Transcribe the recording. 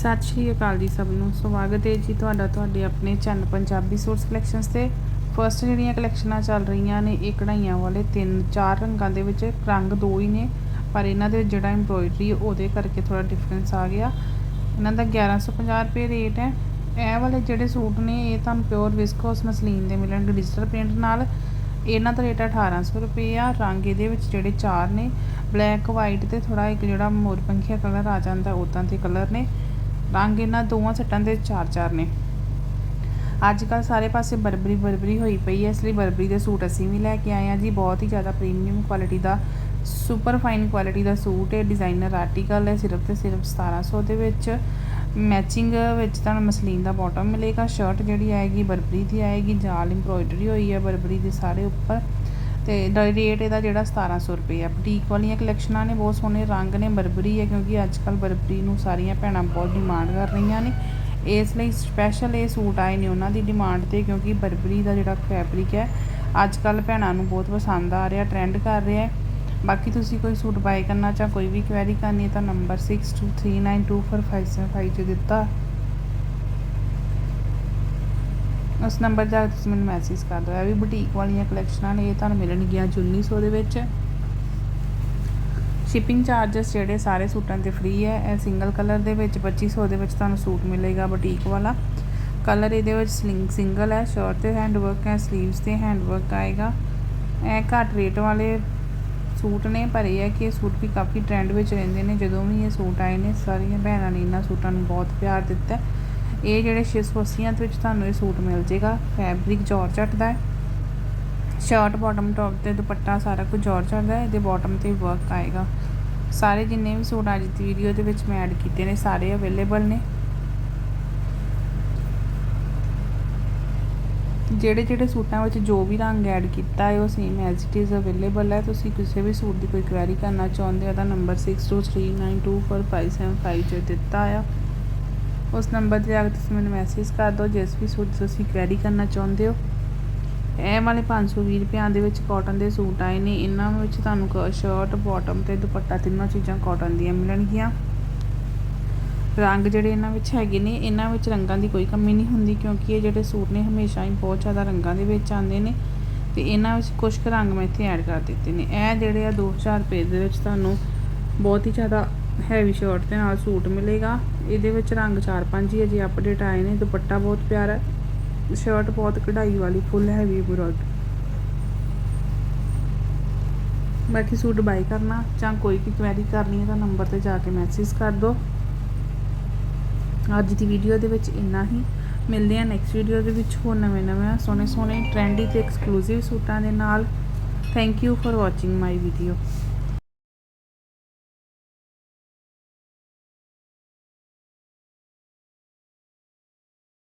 ਸਤਿ ਸ਼੍ਰੀ ਅਕਾਲ ਜੀ ਸਭ ਨੂੰ। ਸਵਾਗਤ ਹੈ ਜੀ ਤੁਹਾਡਾ ਤੁਹਾਡੇ ਆਪਣੇ ਚੈਨਲ ਪੰਜਾਬੀ ਸੂਟ ਕਲੈਕਸ਼ਨਸ ਤੇ। ਫਰਸਟ ਜਿਹੜੀਆਂ ਕਲੈਕਸ਼ਨਾਂ ਚੱਲ ਰਹੀਆਂ ਨੇ, ਇਹ ਕਢਾਈਆਂ ਵਾਲੇ ਤਿੰਨ ਚਾਰ ਰੰਗਾਂ ਦੇ ਵਿੱਚ। ਰੰਗ ਦੋ ਹੀ ਨੇ, ਪਰ ਇਹਨਾਂ ਦੇ ਜਿਹੜਾ ਐਮਬ੍ਰੋਇਡਰੀ ਉਹਦੇ ਕਰਕੇ ਥੋੜਾ ਡਿਫਰੈਂਸ ਆ ਗਿਆ। ਇਹਨਾਂ ਦਾ 1150 ਰੁਪਏ ਰੇਟ ਹੈ। ਇਹ ਵਾਲੇ ਜਿਹੜੇ ਸੂਟ ਨੇ, ਇਹ ਤੁਹਾਨੂੰ ਪਿਓਰ ਵਿਸਕੋਸ ਮਸਲੀਨ ਦੇ ਮਿਲਣਗੇ ਡਿਜੀਟਲ ਪ੍ਰਿੰਟ ਨਾਲ। ਇਹਨਾਂ ਦਾ ਰੇਟ 1800 ਰੁਪਏ ਆ। ਰੰਗ ਇਹਦੇ ਵਿੱਚ ਜਿਹੜੇ ਚਾਰ ਨੇ ਬਲੈਕ ਵਾਈਟ ਤੇ ਥੋੜਾ ਇੱਕ ਜਿਹੜਾ ਮੋਰਪੰਖੀਆ ਕਲਰ ਆ ਜਾਂਦਾ ਉਦਾਂ ਦੇ ਕਲਰ ਨੇ। ਰੰਗ ਇਹਨਾਂ ਦੋਵਾਂ ਸੱਟਾਂ ਦੇ ਚਾਰ ਚਾਰ ਨੇ। ਅੱਜ ਕੱਲ ਸਾਰੇ ਪਾਸੇ ਬਰਬਰੀ ਬਰਬਰੀ ਹੋਈ ਪਈ ਹੈ ਇਸ ਲਈ ਬਰਬਰੀ ਦੇ ਸੂਟ ਅਸੀਂ ਵੀ ਲੈ ਕੇ ਆਏ ਆ ਜੀ। ਬਹੁਤ ਹੀ ਜ਼ਿਆਦਾ ਪ੍ਰੀਮੀਅਮ ਕੁਆਲਿਟੀ ਦਾ ਸੁਪਰ ਫਾਈਨ ਕੁਆਲਿਟੀ ਦਾ ਸੂਟ ਹੈ ਡਿਜ਼ਾਈਨਰ ਆਰਟੀਕਲ ਹੈ ਸਿਰਫ ਤੇ ਸਿਰਫ 1700 ਦੇ ਵਿੱਚ। ਮੈਚਿੰਗ ਵਿੱਚ ਤੁਹਾਨੂੰ ਮਸਲੀਨ ਦਾ ਬਾਟਮ ਮਿਲੇਗਾ ਸ਼ਰਟ ਜਿਹੜੀ ਆਏਗੀ ਬਰਬਰੀ ਦੀ ਆਏਗੀ, ਜਾਲ ਐਮਬ੍ਰੋਇਡਰੀ ਹੋਈ ਹੈ ਬਰਬਰੀ ਦੇ ਸਾਰੇ ਉੱਪਰ। ਤੇ ਦਾ ਰੇਟ ਇਹਦਾ ਜਿਹੜਾ 1700 ਰੁਪਏ ਆ। ਬੁਟੀਕ ਵਾਲੀਆਂ ਕਲੈਕਸ਼ਨਾਂ ਨੇ ਬਹੁਤ ਸੋਹਣੇ ਰੰਗ ਨੇ, ਬਰਬਰੀ ਹੈ ਕਿਉਂਕਿ ਅੱਜ ਕੱਲ ਬਰਬਰੀ ਨੂੰ ਸਾਰੀਆਂ ਭੈਣਾਂ ਬਹੁਤ ਡਿਮਾਂਡ ਕਰ ਰਹੀਆਂ ਨੇ। ਇਸ ਲਈ ਸਪੈਸ਼ਲ ਇਹ ਸੂਟ ਆਏ ਨੇ ਉਹਨਾਂ ਦੀ ਡਿਮਾਂਡ ਤੇ, ਕਿਉਂਕਿ ਬਰਬਰੀ ਦਾ ਜਿਹੜਾ ਫੈਬਰਿਕ ਹੈ ਅੱਜ ਕੱਲ ਭੈਣਾਂ ਨੂੰ ਬਹੁਤ ਪਸੰਦ ਆ ਰਿਹਾ ਟ੍ਰੈਂਡ ਕਰ ਰਿਹਾ ਹੈ। ਬਾਕੀ ਤੁਸੀਂ ਕੋਈ ਸੂਟ ਬਾਏ ਕਰਨਾ ਚਾਹ ਕੋਈ ਵੀ ਕੁਐਰੀ ਕਰਨੀ ਹੈ ਤਾਂ ਨੰਬਰ 6239245755 'ਚ ਦਿੱਤਾ। ਉਸ ਨੰਬਰ ਜਾ ਤੁਸੀਂ ਮੈਨੂੰ ਮੈਸੇਜ ਕਰ ਦਿਓ। ਇਹ ਵੀ ਬੁਟੀਕ ਵਾਲੀਆਂ ਕਲੈਕਸ਼ਨਾਂ ਨੇ, ਇਹ ਤੁਹਾਨੂੰ ਮਿਲਣਗੀਆਂ 1900 ਦੇ ਵਿੱਚ। ਸ਼ਿਪਿੰਗ ਚਾਰजेस ਜਿਹੜੇ ਸਾਰੇ ਸੂਟਾਂ ਤੇ ਫ੍ਰੀ ਹੈ। ਇਹ ਸਿੰਗਲ ਕਲਰ ਦੇ ਵਿੱਚ 2500 ਦੇ ਵਿੱਚ ਤੁਹਾਨੂੰ ਸੂਟ ਮਿਲੇਗਾ ਬੁਟੀਕ ਵਾਲਾ। ਕਲਰ ਇਹਦੇ ਵਿੱਚ ਸਲਿੰਗ ਸਿੰਗਲ ਹੈ ਸ਼ੋਰਟ ਤੇ ਹੈਂਡ ਵਰਕ ਹੈ ਸਲੀਵਸ ਤੇ ਹੈਂਡ ਵਰਕ ਆਏਗਾ। ਇਹ ਘੱਟ ਰੇਟ ਵਾਲੇ ਸੂਟ ਨੇ, ਪਰ ਇਹ ਹੈ ਕਿ ਇਹ ਸੂਟ ਵੀ ਕਾਫੀ ਟ੍ਰੈਂਡ ਵਿੱਚ ਰਹਿੰਦੇ ਨੇ। ਜਦੋਂ ਵੀ ਇਹ ਸੂਟ ਆਏ ਨੇ, ਸਾਰੀਆਂ ਭੈਣਾਂ ਨੇ ਇਹਨਾਂ ਸੂਟਾਂ ਨੂੰ ਬਹੁਤ ਪਿਆਰ ਦਿੱਤਾ। ਇਹ ਜਿਹੜੇ 680 ਦੇ ਵਿੱਚ ਤੁਹਾਨੂੰ ਇਹ ਸੂਟ ਮਿਲ ਜੇਗਾ। ਫੈਬਰਿਕ ਜਾਰਜਟ ਦਾ ਹੈ। ਸ਼ਰਟ ਬਾਟਮ ਟੌਪ ਤੇ ਦੁਪੱਟਾ ਸਾਰਾ ਕੁਝ ਜਾਰਜਟ ਦਾ ਹੈ। ਇਹਦੇ ਬਾਟਮ ਤੇ ਵਰਕ ਆਏਗਾ। ਸਾਰੇ ਜਿੰਨੇ ਵੀ ਸੂਟ ਅੱਜ ਦੀ ਵੀਡੀਓ ਦੇ ਵਿੱਚ ਮੈਂ ਐਡ ਕੀਤੇ ਨੇ, ਸਾਰੇ ਅਵੇਲੇਬਲ ਨੇ। ਜਿਹੜੇ ਜਿਹੜੇ ਸੂਟਾਂ ਵਿੱਚ ਜੋ ਵੀ ਰੰਗ ਐਡ ਕੀਤਾ ਹੈ, ਉਹ same as it is available ਹੈ। ਤੁਸੀਂ ਕਿਸੇ ਵੀ ਸੂਟ ਦੀ ਕੋਈ ਕੁਐਰੀ ਕਰਨਾ ਚਾਹੁੰਦੇ ਹੋ, ਤਾਂ ਨੰਬਰ 6239245755 'ਚ ਦਿੱਤਾ ਆ। ਉਸ ਨੰਬਰ ਤੇ ਆ ਕੇ ਤੁਸੀਂ ਮੈਨੂੰ ਮੈਸੇਜ ਕਰ ਦਿਓ ਜਿਸ ਵੀ ਸੂਟ ਤੁਸੀਂ ਕੈਰੀ ਕਰਨਾ ਚਾਹੁੰਦੇ ਹੋ। ਇਹ ਵਾਲੇ 520 ਰੁਪਿਆਂ ਦੇ ਵਿੱਚ ਕਾਟਨ ਦੇ ਸੂਟ ਆਏ ਨੇ। ਇਹਨਾਂ ਵਿੱਚ ਤੁਹਾਨੂੰ ਸ਼ਰਟ ਬਾਟਮ ਤੇ ਦੁਪੱਟਾ ਤਿੰਨੋਂ ਚੀਜ਼ਾਂ ਕਾਟਨ ਦੀਆਂ ਮਿਲਣਗੀਆਂ। ਰੰਗ ਜਿਹੜੇ ਇਹਨਾਂ ਵਿੱਚ ਹੈਗੇ ਨੇ, ਇਹਨਾਂ ਵਿੱਚ ਰੰਗਾਂ ਦੀ ਕੋਈ ਕਮੀ ਨਹੀਂ ਹੁੰਦੀ, ਕਿਉਂਕਿ ਇਹ ਜਿਹੜੇ ਸੂਟ ਨੇ ਹਮੇਸ਼ਾ ਹੀ ਬਹੁਤ ਜ਼ਿਆਦਾ ਰੰਗਾਂ ਦੇ ਵਿੱਚ ਆਉਂਦੇ ਨੇ। ਤੇ ਇਹਨਾਂ ਵਿੱਚ ਕੁਝ ਕੁ ਰੰਗ ਮੈਂ ਇੱਥੇ ਐਡ ਕਰ ਦਿੱਤੇ ਨੇ। ਇਹ ਜਿਹੜੇ ਆ 2000 ਰੁਪਏ ਦੇ ਵਿੱਚ ਤੁਹਾਨੂੰ ਬਹੁਤ ਹੀ ਜ਼ਿਆਦਾ ਹੈਵੀ ਸ਼ਰਟ ਦੇ ਨਾਲ ਸੂਟ ਮਿਲੇਗਾ। ਇਹਦੇ ਵਿੱਚ ਰੰਗ 4-5 ਹੀ ਅਜੇ ਅਪਡੇਟ ਆਏ ਨੇ, ਦੁਪੱਟਾ ਬਹੁਤ ਪਿਆਰਾ ਸ਼ਰਟ ਬਹੁਤ ਕਢਾਈ ਵਾਲੀ ਫੁੱਲ ਹੈਵੀ ਐਮਬ੍ਰੋਇਡਰੀ ਬਾਕੀ ਸੂਟ ਬਾਈ ਕਰਨਾ, ਜਾਂ ਕੋਈ ਵੀ ਕੁਐਰੀ ਕਰਨੀ ਹੈ ਤਾਂ ਨੰਬਰ ਤੇ ਜਾ ਕੇ ਮੈਸੇਜ ਕਰ ਦਿਓ। ਅੱਜ ਦੀ ਵੀਡੀਓ ਦੇ ਵਿੱਚ ਇੰਨਾ ਹੀ। ਮਿਲਦੇ ਹਾਂ ਨੈਕਸਟ ਵੀਡੀਓ ਦੇ ਵਿੱਚ ਹੋਰ ਨਵੇਂ ਨਵੇਂ ਸੋਹਣੇ ਸੋਹਣੇ ਟ੍ਰੈਂਡੀ ਤੇ ਐਕਸਕਲੂਸਿਵ ਸੂਟਾਂ ਦੇ ਨਾਲ। Thank you for watching my video